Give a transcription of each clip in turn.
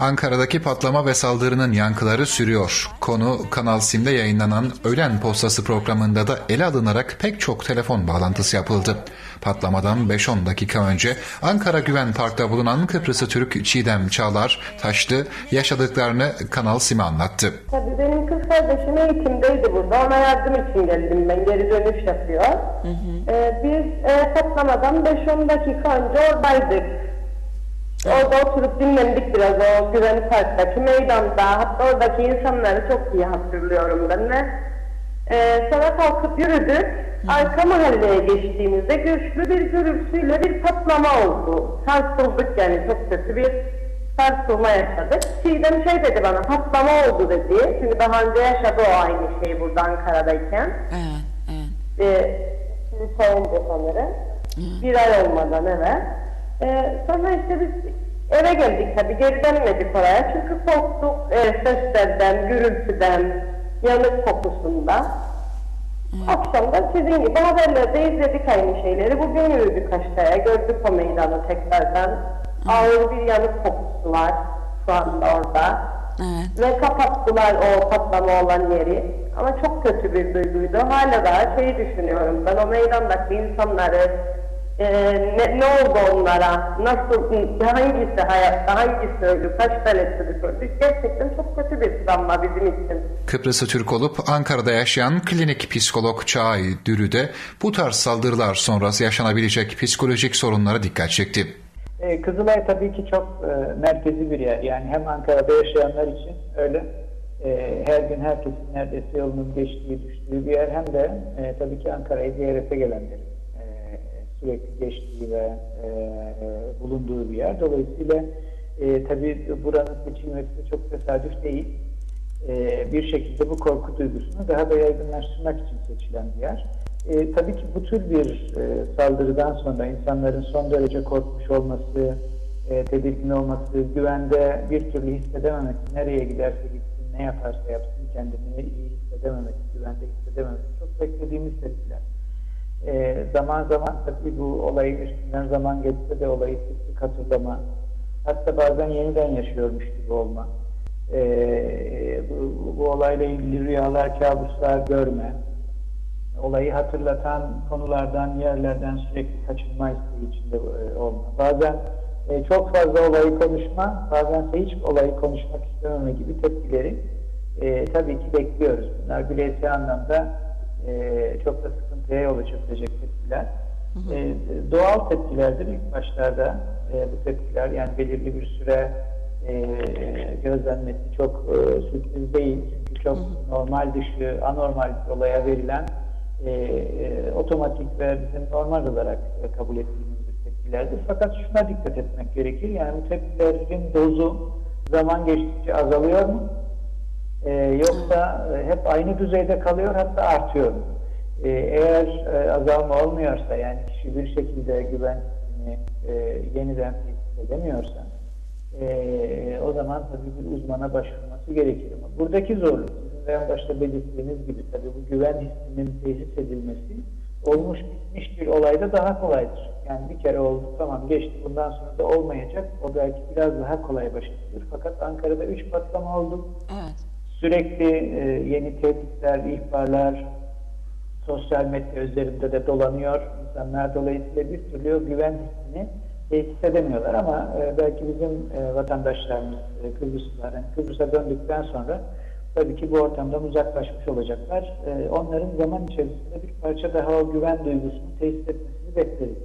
Ankara'daki patlama ve saldırının yankıları sürüyor. Konu Kanal Sim'de yayınlanan Öğlen Postası programında da ele alınarak pek çok telefon bağlantısı yapıldı. Patlamadan 5-10 dakika önce Ankara Güven Park'ta bulunan Kıbrıs'ı Türk Çiğdem Çağlar Taşlı yaşadıklarını Kanal Sim'e anlattı. Tabii benim kız kardeşim eğitimdeydi burada. Ona yardım için geldim ben. Geri dönüş yapıyor. Ee, biz e, patlamadan 5-10 dakika önce oradaydık. Orada oturup dinlendik biraz o Güven Park'taki meydanda. Hatta oradaki insanları çok iyi hatırlıyorum ben ve e, sonra kalkıp yürüdük. Arka mahalleye geçtiğimizde güçlü bir gürültüyle bir patlama oldu. Sarsıldık yani çok kötü bir sarsılma yaşadık. Çiğdem şey dedi bana patlama oldu dedi. Çünkü daha önce yaşadı o aynı şeyi burada Ankara'dayken. Evet, evet. Ee, şimdi sayınca sanırım. Bir ay olmadan eve. Ee, sonra işte biz eve geldik tabii geri dönmedik oraya. Çünkü korktuk e, seslerden, gürültüden, yanık kokusundan. Akşam da sizin gibi haberlerde izledik aynı şeyleri. Bugün yürüdük aşağıya, gördük o meydanı tekrardan. Ağır bir yanık kokusu var şu anda orada. Evet. Ve kapattılar o patlama olan yeri. Ama çok kötü bir duyguydu. Hala daha şeyi düşünüyorum. Ben o meydandaki insanları e, ne, ne oldu onlara? Nasıl, hangisi hayatta, hangisi öldü, kaç tane çocuk öldü? Gerçekten çok kötü bir travma bizim için. Kıbrıs'ı Türk olup Ankara'da yaşayan klinik psikolog Çağay Dürü de bu tarz saldırılar sonrası yaşanabilecek psikolojik sorunlara dikkat çekti. Ee, Kızılay tabii ki çok e, merkezi bir yer. Yani hem Ankara'da yaşayanlar için öyle e, her gün herkesin neredeyse yolunun geçtiği, düştüğü bir yer. Hem de e, tabii ki Ankara'yı ziyarete gelenlerin e, sürekli geçtiği ve e, e, bulunduğu bir yer. Dolayısıyla e, tabii buranın seçilmesi çok tesadüf değil. E, bir şekilde bu korku duygusunu daha da yaygınlaştırmak için seçilen bir yer. E, tabii ki bu tür bir e, saldırıdan sonra insanların son derece korkmuş olması, e, tedirgin olması, güvende bir türlü hissedememesi, nereye giderse gitsin, ne yaparsa yapsın kendini iyi hissedememesi, güvende hissedememesi çok beklediğimiz tepkiler. E, zaman zaman tabii bu olayın üstünden zaman geçse de olayı sık hatırlama, hatta bazen yeniden yaşıyormuş gibi olma, e, bu, bu olayla ilgili rüyalar, kabuslar görme, olayı hatırlatan konulardan, yerlerden sürekli kaçınma isteği içinde e, olma. Bazen e, çok fazla olayı konuşma, bazense hiç olayı konuşmak istememe gibi tepkileri e, tabii ki bekliyoruz. Bunlar bireysel anlamda e, çok da sıkıntıya yol açabilecek tepkiler. E, doğal tepkilerdir ilk başlarda e, bu tepkiler. Yani belirli bir süre e, gözlenmesi çok e, sürpriz değil. Çünkü çok normal dışı, anormal bir olaya verilen e, e, otomatik ve bizim normal olarak e, kabul ettiğimiz bir tepkilerdir. Fakat şuna dikkat etmek gerekir. Yani bu tepkilerin dozu zaman geçtikçe azalıyor mu? E, yoksa hep aynı düzeyde kalıyor hatta artıyor? E, eğer e, azalma olmuyorsa yani kişi bir şekilde güven hissini e, yeniden tesis edemiyorsa e, o zaman tabii bir uzmana başvurması gerekir. Buradaki zorluk en başta belirttiğiniz gibi tabii bu güven hissinin tesis edilmesi olmuş bitmiş bir olayda daha kolaydır. Yani bir kere oldu tamam geçti bundan sonra da olmayacak. O belki biraz daha kolay başlatılır. Fakat Ankara'da üç patlama oldu. Evet. Sürekli e, yeni tehditler, ihbarlar sosyal medya üzerinde de dolanıyor. İnsanlar dolayısıyla bir türlü güven hissini tesis edemiyorlar ama e, belki bizim e, vatandaşlarımız e, Kıbrıslılar yani Kıbrıs'a döndükten sonra tabii ki bu ortamdan uzaklaşmış olacaklar. E, onların zaman içerisinde bir parça daha o güven duygusunu tesis etmesini bekleriz.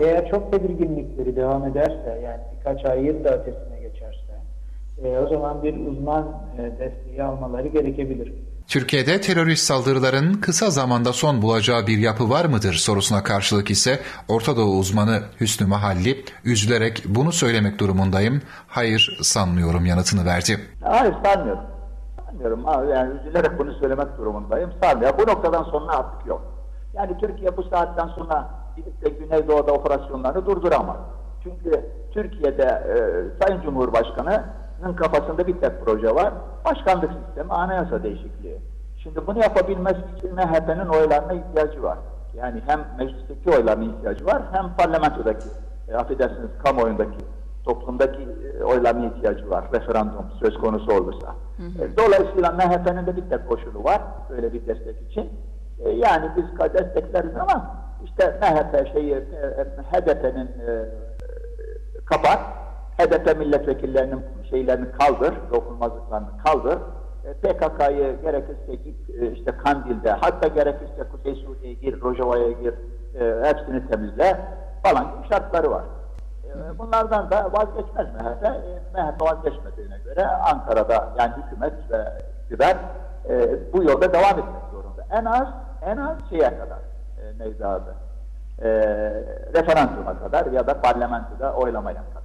Eğer çok tedirginlikleri devam ederse yani birkaç ay yıl da ötesine e, o zaman bir uzman e, desteği almaları gerekebilir. Türkiye'de terörist saldırıların kısa zamanda son bulacağı bir yapı var mıdır sorusuna karşılık ise Orta Doğu uzmanı Hüsnü Mahalli üzülerek bunu söylemek durumundayım, hayır sanmıyorum yanıtını verdi. Hayır sanmıyorum. Sanmıyorum. Yani üzülerek bunu söylemek durumundayım. Sanmıyorum. Bu noktadan sonra artık yok. Yani Türkiye bu saatten sonra gidip de Güneydoğu'da operasyonlarını durduramaz. Çünkü Türkiye'de e, Sayın Cumhurbaşkanı'nın kafasında bir tek proje var. Başkanlık sistemi, anayasa değişikliği. Şimdi bunu yapabilmesi için MHP'nin oylarına ihtiyacı var. Yani hem meclisteki oylarına ihtiyacı var hem parlamentodaki, e, affedersiniz kamuoyundaki toplumdaki e, oylama ihtiyacı var. Referandum söz konusu olursa. E, Dolayısıyla MHP'nin de bir tek koşulu var. Böyle bir destek için. E, yani biz destekleriz ama işte MHP şeyi e, e, HDP'nin e, kapat. HDP milletvekillerinin şeylerini kaldır, dokunmazlıklarını kaldır. E, PKK'yı gerekirse git e, işte Kandil'de, hatta gerekirse Kuzey Suriye'ye gir, Rojava'ya gir, e, hepsini temizle falan gibi şartları var. E, Bunlardan da vazgeçmez MHP. E, MHP vazgeçmediğine göre Ankara'da yani hükümet ve iktidar e, bu yolda devam etmek zorunda. En az en az şeye kadar e, neydi adı? E, referanduma kadar ya da parlamentoda oylamaya kadar.